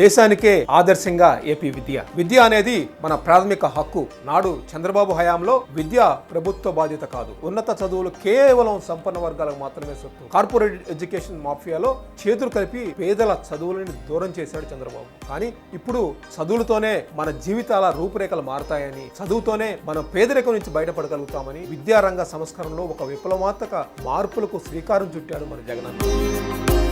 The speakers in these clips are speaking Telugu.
దేశానికే ఆదర్శంగా ఏపీ విద్య. విద్య అనేది మన ప్రాథమిక హక్కు. నాడు చంద్రబాబు హయాంలో విద్య ప్రభుత్వ బాధ్యత కాదు. ఉన్నత చదువులు కేవలం సంపన్న వర్గాలకు మాత్రమే సొత్తు. కార్పొరేట్ ఎడ్యుకేషన్ మాఫియాలో చేతులు కలిపి పేదల చదువులని దూరం చేశాడు చంద్రబాబు. కానీ ఇప్పుడు చదువులతోనే మన జీవితాల రూపురేఖలు మారతాయని చదువుతోనే మనం పేదరికం నుంచి బయటపడగలుగుతామని విద్యారంగ సంస్కరణలో ఒక విప్లవాత్మక మార్పులకు శ్రీకారం చుట్టాడు మన జగనన్న.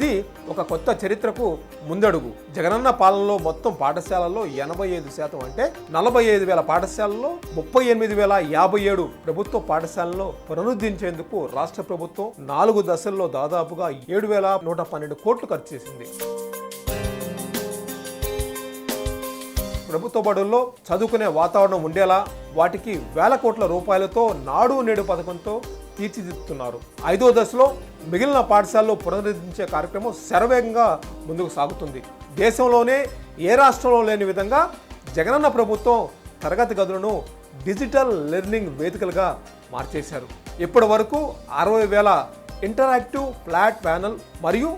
ఇది ఒక కొత్త చరిత్రకు ముందడుగు. జగనన్న పాలనలో మొత్తం పాఠశాలల్లో ఎనభై ఐదు శాతం అంటే నలభై ఐదు వేల పాఠశాలల్లో ముప్పై ఎనిమిది వేల యాభై ఏడు ప్రభుత్వ పాఠశాలలో పునరుద్ధరించేందుకు రాష్ట్ర ప్రభుత్వం నాలుగు దశల్లో దాదాపుగా ఏడు వేల నూట పన్నెండు కోట్లు ఖర్చు చేసింది. ప్రభుత్వ బడుల్లో చదువుకునే వాతావరణం ఉండేలా వాటికి వేల కోట్ల రూపాయలతో నాడు నేడు పథకంతో తీర్చిదిద్దుతున్నారు. ఐదో దశలో మిగిలిన పాఠశాలలో పునరుద్ధరించే కార్యక్రమం శరవేగంగా ముందుకు సాగుతుంది. దేశంలోనే ఏ రాష్ట్రంలో లేని విధంగా జగనన్న ప్రభుత్వం తరగతి గదులను డిజిటల్ లెర్నింగ్ వేదికలుగా మార్చేశారు. ఇప్పటి వరకు అరవై వేల ఇంటరాక్టివ్ ఫ్లాట్ ప్యానల్ మరియు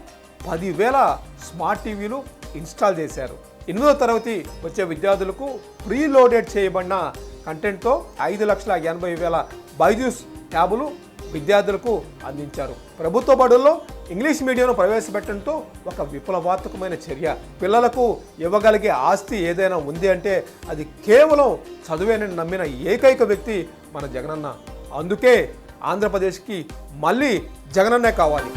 పదివేల స్మార్ట్ టీవీలు ఇన్స్టాల్ చేశారు. ఎనిమిదో తరగతి వచ్చే విద్యార్థులకు ప్రీలోడెడ్ చేయబడిన కంటెంట్తో ఐదు లక్షల ఎనభై వేల బైజూస్ ట్యాబులు విద్యార్థులకు అందించారు. ప్రభుత్వ బడుల్లో ఇంగ్లీష్ మీడియంను ప్రవేశపెట్టడంతో ఒక విప్లవాత్మకమైన చర్య. పిల్లలకు ఇవ్వగలిగే ఆస్తి ఏదైనా ఉంది అంటే అది కేవలం చదువేనని నమ్మిన ఏకైక వ్యక్తి మన జగనన్న. అందుకే ఆంధ్రప్రదేశ్కి మళ్ళీ జగనన్నే కావాలి.